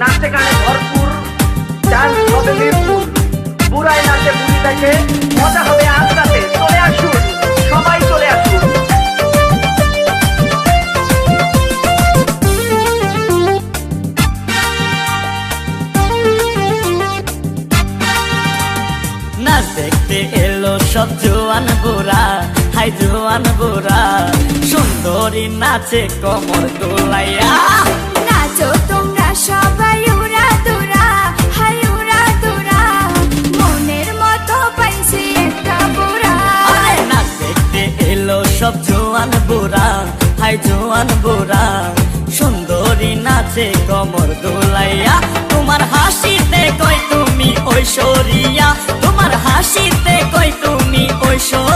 নাচে গানে ভরপুর, ডান্স হবে মিরপুর। বুড়ায় নাচে বুড়ি দেখে মজা হবে আজ চলে আসুন, সবাই চলে আসুন। সব জোয়ান বুড়া, হাই জোয়ান বুড়া। সুন্দরী নাচে কমর দোলাইয়া। সব জোয়ান বুড়া, হাই জোয়ান বুড়া, সুন্দরী নাচে কমর দোলাইয়া। তোমার হাসিতে কই তুমি ঐশ্বরিয়া, তোমার হাসিতে কই তুমি ঐশ্বরিয়া।